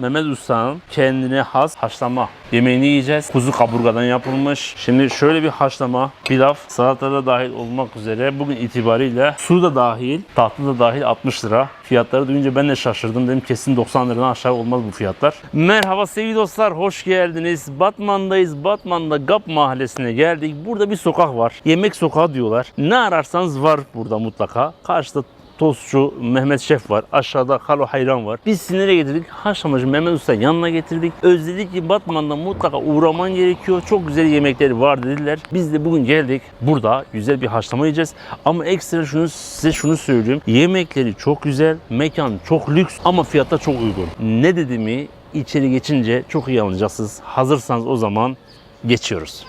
Mehmet Usta'nın kendine has haşlama yemeğini yiyeceğiz. Kuzu kaburgadan yapılmış. Şimdi şöyle bir haşlama, pilav, salata da dahil olmak üzere bugün itibariyle su da dahil, tatlı da dahil 60 lira. Fiyatları duyunca ben de şaşırdım. Dedim kesin 90 liradan aşağı olmaz bu fiyatlar. Merhaba sevgili dostlar, hoş geldiniz. Batman'dayız. Batman'da Gap mahallesine geldik. Burada bir sokak var. Yemek sokağı diyorlar. Ne ararsanız var burada mutlaka. Karşıda tostçu Mehmet Şef var. Aşağıda Halo Hayran var. Biz sizi nereye getirdik? Haşlamacı Mehmet Usta yanına getirdik. Özledik ki Batman'da mutlaka uğraman gerekiyor. Çok güzel yemekleri var dediler. Biz de bugün geldik. Burada güzel bir haşlama yiyeceğiz. Ama ekstra şunu size şunu söyleyeyim. Yemekleri çok güzel. Mekan çok lüks ama fiyatta çok uygun. Ne dediğimi içeri geçince çok iyi anlayacaksınız. Hazırsanız o zaman geçiyoruz.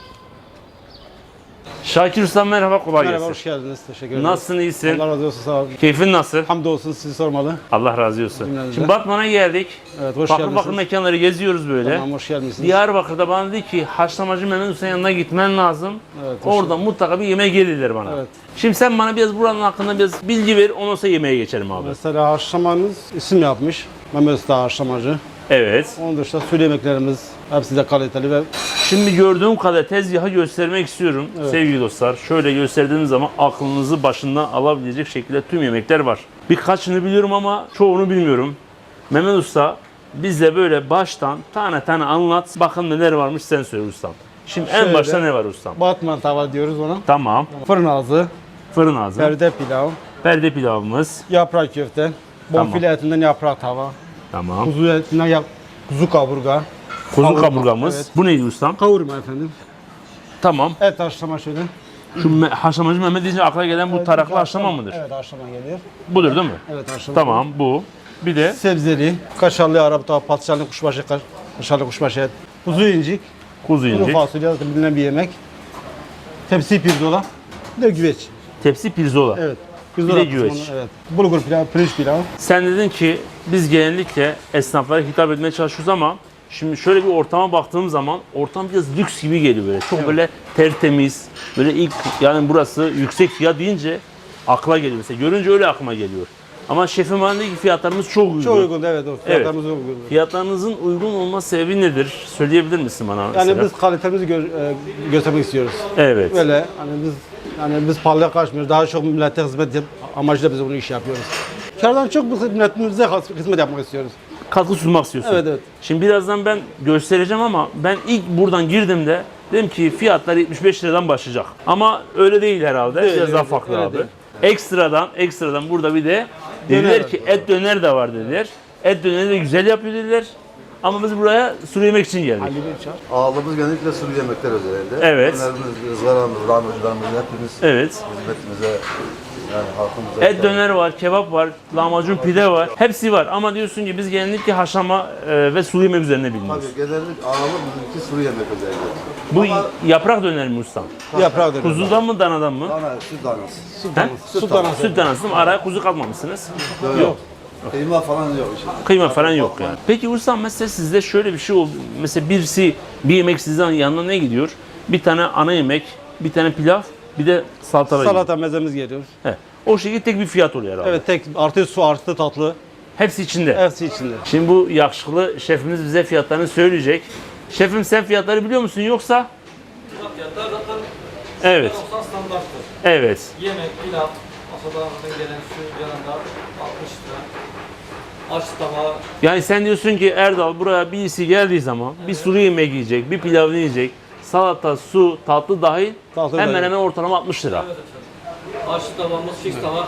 Şakir Usta merhaba kolay Merhaba, gelsin. hoş geldiniz. Teşekkür ederim. Nasılsın iyisin? Allah razı olsun, sağ olun. Keyfin nasıl? Hamdolsun sizi sormalı. Allah razı olsun. Şimdi Batman'a geldik. Evet, hoş Farklı geldiniz. mekanları geziyoruz böyle. Tamam, hoş geldiniz. Diyarbakır'da bana dedi ki haşlamacı Mehmet Usta'nın yanına gitmen lazım. Evet, hoş Orada mutlaka bir yemeğe gelirler bana. Evet. Şimdi sen bana biraz buranın hakkında biraz bilgi ver. Ondan sonra yemeğe geçelim abi. Mesela haşlamanız isim yapmış. Mehmet Usta haşlamacı. Evet. Onun dışında sulu yemeklerimiz hepsi de kaliteli ve Şimdi gördüğüm kadar tezgahı göstermek istiyorum sevgili dostlar. Şöyle gösterdiğim zaman aklınızı başından alabilecek şekilde tüm yemekler var. Birkaçını biliyorum ama çoğunu bilmiyorum. Mehmet Usta bize böyle baştan tane tane anlat. Bakın neler varmış sen söyle ustam. Şimdi en Şöyle. başta ne var ustam? Batman tava diyoruz ona. Tamam. Fırın ağzı, Fırın ağzı. perde pilav, Perde pilavımız. yaprak köfte, bonfile etinden yaprak tava, Tamam. kuzu etinden yap, kuzu kaburga, Kuzu Kavurma, kaburgamız. evet. Bu neydi ustam? kavurma efendim, Tamam. et haşlama şöyle. Şu me- haşlamacı Mehmet deyince akla gelen bu taraklı haşlama mıdır? Evet haşlama geliyor. Budur değil mi? Evet haşlama. Tamam bu. Bir de Sebzeli, kaşarlı Arap tava, patlıcanlı kuşbaşı, kaş- kaşarlı kuşbaşı et, kuzu incik, kuzu kuru incik. fasulye zaten bilinen bir yemek. Tepsi pirzola, bir de güveç. Tepsi pirzola. Evet. Bir Pirzola de güveç. Evet. Bulgur pilav, pirinç pilav. Sen dedin ki biz genellikle esnaflara hitap etmeye çalışıyoruz ama şimdi şöyle bir ortama baktığım zaman ortam biraz lüks gibi geliyor böyle. Çok böyle tertemiz. Böyle ilk yani burası yüksek fiyat deyince akla geliyor. Mesela görünce öyle aklıma geliyor. Ama şefim bana dedi ki fiyatlarımız çok uygun. Çok uygun evet o fiyatlarımız uygun. Fiyatlarınızın uygun olma sebebi nedir? Söyleyebilir misin bana? Yani mesela? biz kalitemizi gö- e, göstermek istiyoruz. Evet. Böyle hani biz yani biz pahalıya kaçmıyoruz. Daha çok millete hizmet yap- amacıyla biz bunu iş yapıyoruz. Kardan çok biz milletimize hizmet yapmak istiyoruz. Katkı sunmak istiyorsun. Evet evet. Şimdi birazdan ben göstereceğim ama ben ilk buradan girdiğimde dedim ki fiyatlar 75 liradan başlayacak. Ama öyle değil herhalde. Değil, Biraz öyle daha farklı öyle abi. değil. Ekstradan, ekstradan burada bir de dediler ki et döner de var dediler. Et döneri de güzel yapıyor dediler. Ama biz buraya sulu yemek için geldik. Ali Bey çağır. Ağırlığımız genellikle sulu yemekler üzerinde. Evet. Önerimiz, ızgaramız, lahmacunlarımız hepimiz Evet. hizmetimize yani halkımıza Et döner var, kebap var, lahmacun pide var. Hepsi var ama diyorsun ki biz genellikle haşlama e, ve sulu yemek üzerine bilmiyoruz. Tabii genellikle ağırlık bizimki sulu yemek özellikle. Bu yaprak döner mi ustam? Yaprağı dönüyor. Kuzudan mı danadan mı? Dana, süt danası. He? Su danası. Süt danası değil mi? Araya kuzu katmamışsınız. Yok. Kıyma falan yok işte. Kıyma falan yok yani. Peki ustam mesela sizde şöyle bir şey oldu. Mesela birisi bir yemek sizden yanına ne gidiyor? Bir tane ana yemek, bir tane pilav, bir de salata var. Salata mezemiz geliyor. He. O şekilde tek bir fiyat oluyor herhalde. Evet tek artı su artı tatlı. Hepsi içinde. Hepsi içinde. Şimdi bu yakışıklı şefimiz bize fiyatlarını söyleyecek. Şefim sen fiyatları biliyor musun yoksa? Fiyatlar zaten Evet. standarttır. Evet. Yemek, pilav, masadan gelen su yanında 60 lira. Yani sen diyorsun ki Erdal buraya birisi geldiği zaman bir sulu yemek yiyecek, bir pilav yiyecek, salata, su, tatlı dahil Tatlı hemen dahil. hemen ortalama 60 lira. evet efendim. Aç tavamız fix tava.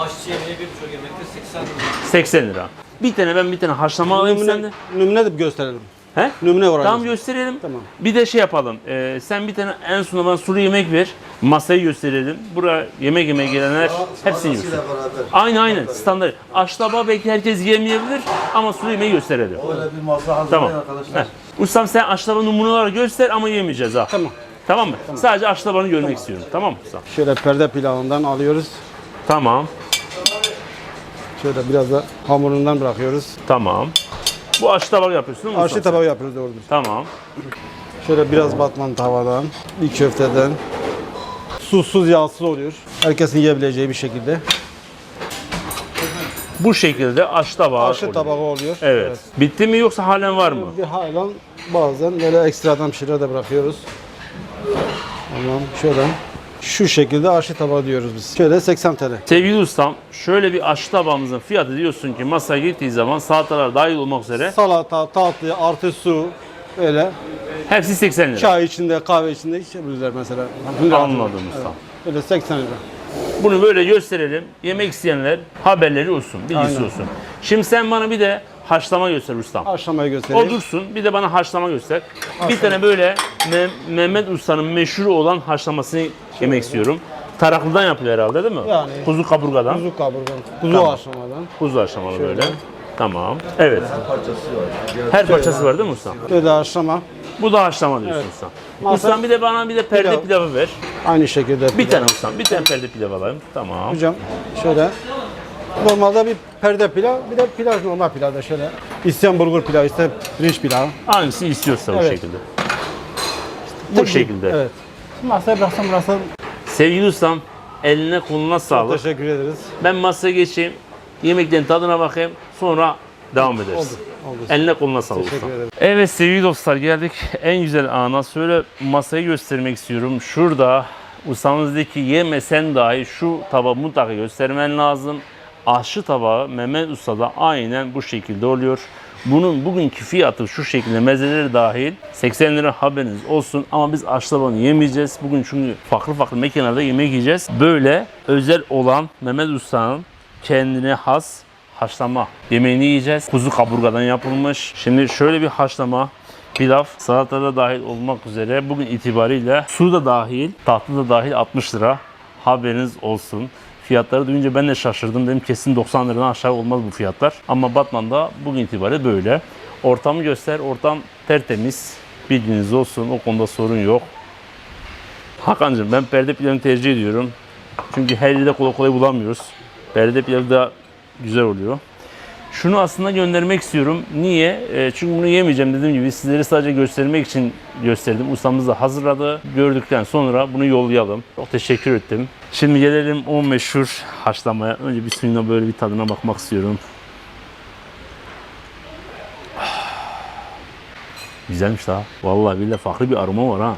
Aşçı yemeği bir buçuk yemekte 80 lira. 80 lira. Bir tane ben bir tane haşlama alayım Numune, sende. numune de gösterelim. He? Numune var. Tamam aynısı. gösterelim. Tamam. Bir de şey yapalım. Ee, sen bir tane en sonunda bana sulu yemek ver. Masayı gösterelim. Buraya yemek yemeye gelenler hepsini beraber. Aynı aynı standart. Aşlaba belki herkes yemeyebilir ama sulu yemeği gösterelim. Öyle bir masa Tamam. hazırlayın arkadaşlar. Heh. Ustam sen aşlaba numaraları göster ama yemeyeceğiz ha. Tamam. Tamam mı? Sadece aşlabanı görmek istiyorum. Tamam mı ustam? Şöyle perde pilavından alıyoruz. Tamam. Şöyle biraz da hamurundan bırakıyoruz. Tamam. Bu aşlaba yapıyorsun değil mi Arşi tabağı yapıyoruz doğrudur. Tamam. Şöyle biraz batman tavadan, bir köfteden. Susuz yağsız oluyor. Herkesin yiyebileceği bir şekilde. Bu şekilde aş tabağı Aşı oluyor. tabağı oluyor. Evet. Bitti mi yoksa halen var mı? Bir hayvan bazen böyle ekstradan bir şeyler de bırakıyoruz. Tamam şöyle. Şu şekilde aşı tabağı diyoruz biz. Şöyle 80 TL. Sevgili ustam şöyle bir aşı tabağımızın fiyatı diyorsun ki masaya gittiği zaman salatalar dahil olmak üzere Salata, tatlı, artı su böyle hepsi 80 lira. çay içinde, kahve içinde içebilirler mesela. Anladım usta. Böyle 80 lira. Bunu böyle gösterelim. Yemek isteyenler haberleri olsun, bilgisi Aynen. olsun. Şimdi sen bana bir de haşlama göster ustam. Aşamayı göstereyim. O dursun. Bir de bana haşlama göster. Bir tane böyle Me- Mehmet Usta'nın meşhur olan haşlamasını yemek istiyorum. Taraklıdan yapılıyor herhalde değil mi? Yani. Kuzu kaburgadan. Kuzu, Kuzu kaburgan, kuzu Tamam. aşamadan. haşlamalı böyle. Tamam. Evet. Parçası var. Her parçası var değil mi usta? Böyle aşama. Bu da haşlama diyorsun usta. Masa- Ustam bir de bana bir de perde Pilav. pilavı ver. Aynı şekilde. Bir tane ustam. Bir tane perde pilav alayım. Tamam. Hocam şöyle. Normalde bir perde pilav, bir de pilav normal pilavda şöyle. İsteyen bulgur pilav, isteyen pirinç pilav. Hangisi istiyorsa bu Evet. şekilde. Bu şekilde. Evet. Masaya bıraksam bıraksam Sevgili ustam eline koluna sağlık. teşekkür ederiz. Ben masaya geçeyim. Yemeklerin tadına bakayım. Sonra devam ederiz. Oldu. Oldu. Eline koluna sağlık. Teşekkür ustam. ederim. Evet sevgili dostlar geldik en güzel ana. Şöyle masayı göstermek istiyorum. Şurada ustamız dedi ki yemesen dahi şu tabağı mutlaka göstermen lazım. Aşçı tabağı Mehmet Usta'da aynen bu şekilde oluyor. Bunun bugünkü fiyatı şu şekilde mezeleri dahil 80 lira haberiniz olsun ama biz aşçı tabağını yemeyeceğiz. Bugün çünkü farklı farklı mekanlarda yemek yiyeceğiz. Böyle özel olan Mehmet Usta'nın kendine has haşlama yemeğini yiyeceğiz. Kuzu kaburgadan yapılmış. Şimdi şöyle bir haşlama pilav, salata da dahil olmak üzere bugün itibariyle su da dahil, tatlı da dahil 60 lira. Haberiniz olsun. Fiyatları duyunca ben de şaşırdım. Dedim kesin 90 liradan aşağı olmaz bu fiyatlar. Ama Batman'da bugün itibariyle böyle. Ortamı göster. Ortam tertemiz. Bilginiz olsun. O konuda sorun yok. Hakan'cığım ben perde pilavını tercih ediyorum. Çünkü her yerde kolay kolay bulamıyoruz. Perde pilavı da güzel oluyor. Şunu aslında göndermek istiyorum. Niye? E, çünkü bunu yemeyeceğim dediğim gibi sizleri sadece göstermek için gösterdim. Ustamız da hazırladı. Gördükten sonra bunu yollayalım. Çok teşekkür ettim. Şimdi gelelim o meşhur haşlamaya. Önce bir suyuna böyle bir tadına bakmak istiyorum. Güzelmiş daha. Vallahi billahi farklı bir aroma var ha.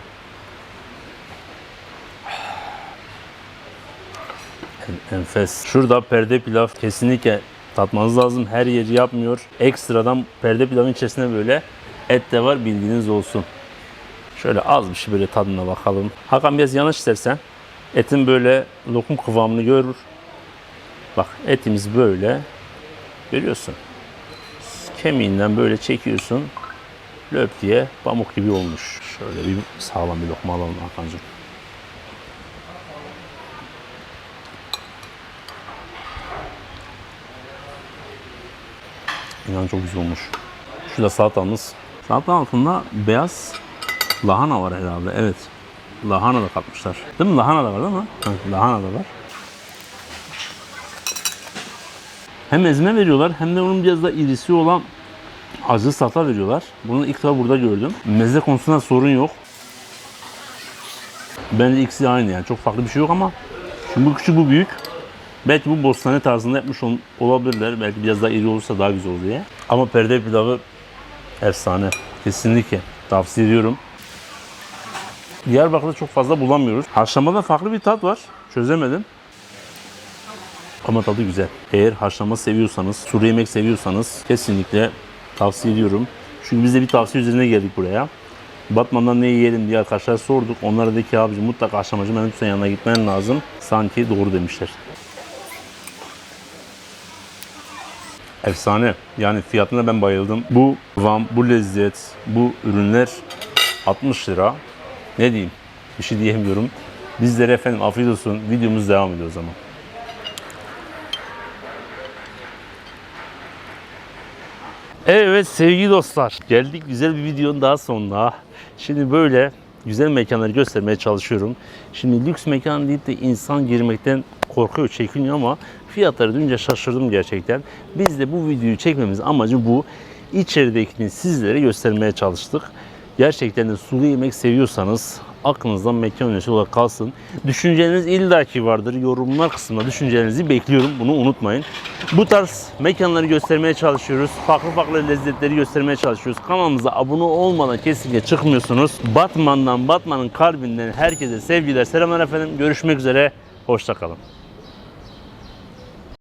En- Enfes. Şurada perde pilav kesinlikle tatmanız lazım. Her yeri yapmıyor. Ekstradan perde pilavın içerisinde böyle et de var bilginiz olsun. Şöyle az bir şey böyle tadına bakalım. Hakan biraz yanlış istersen etin böyle lokum kıvamını görür. Bak etimiz böyle. Görüyorsun. Kemiğinden böyle çekiyorsun. Löp diye pamuk gibi olmuş. Şöyle bir sağlam bir lokma alalım Hakan'cığım. İnan çok güzel olmuş. Şu da salatamız. Salatanın altında beyaz lahana var herhalde. Evet. Lahana da katmışlar. Değil mi? Lahana da var değil mi? Evet, lahana da var. Hem ezme veriyorlar hem de onun biraz da irisi olan acı salata veriyorlar. Bunu ilk defa burada gördüm. Meze konusunda sorun yok. Bence ikisi aynı yani. Çok farklı bir şey yok ama şimdi bu küçük bu büyük. Belki bu bostane tarzında yapmış ol- olabilirler. Belki biraz daha iri olursa daha güzel olur diye. Ama perde pilavı efsane. Kesinlikle tavsiye ediyorum. Diyarbakır'da çok fazla bulamıyoruz. Haşlamada farklı bir tat var. Çözemedim. Ama tadı güzel. Eğer haşlama seviyorsanız, sulu yemek seviyorsanız kesinlikle tavsiye ediyorum. Çünkü biz de bir tavsiye üzerine geldik buraya. Batman'dan ne yiyelim diye arkadaşlar sorduk. Onlara dedi ki abici mutlaka aşamacı Mehmet Usta'nın yanına gitmen lazım. Sanki doğru demişler. Efsane. Yani fiyatına ben bayıldım. Bu kıvam, bu lezzet, bu ürünler 60 lira. Ne diyeyim? Bir şey diyemiyorum. Bizlere efendim afiyet olsun. Videomuz devam ediyor o zaman. Evet sevgili dostlar. Geldik güzel bir videonun daha sonuna. Şimdi böyle güzel mekanları göstermeye çalışıyorum. Şimdi lüks mekan deyip de insan girmekten korkuyor, çekiniyor ama fiyatları duyunca şaşırdım gerçekten. Biz de bu videoyu çekmemiz amacı bu. İçeridekini sizlere göstermeye çalıştık. Gerçekten de sulu yemek seviyorsanız aklınızdan mekan öncesi olarak kalsın. Düşünceleriniz illaki vardır. Yorumlar kısmında düşüncelerinizi bekliyorum. Bunu unutmayın. Bu tarz mekanları göstermeye çalışıyoruz. Farklı farklı lezzetleri göstermeye çalışıyoruz. Kanalımıza abone olmadan kesinlikle çıkmıyorsunuz. Batman'dan, Batman'ın kalbinden herkese sevgiler, selamlar efendim. Görüşmek üzere. Hoşça kalın.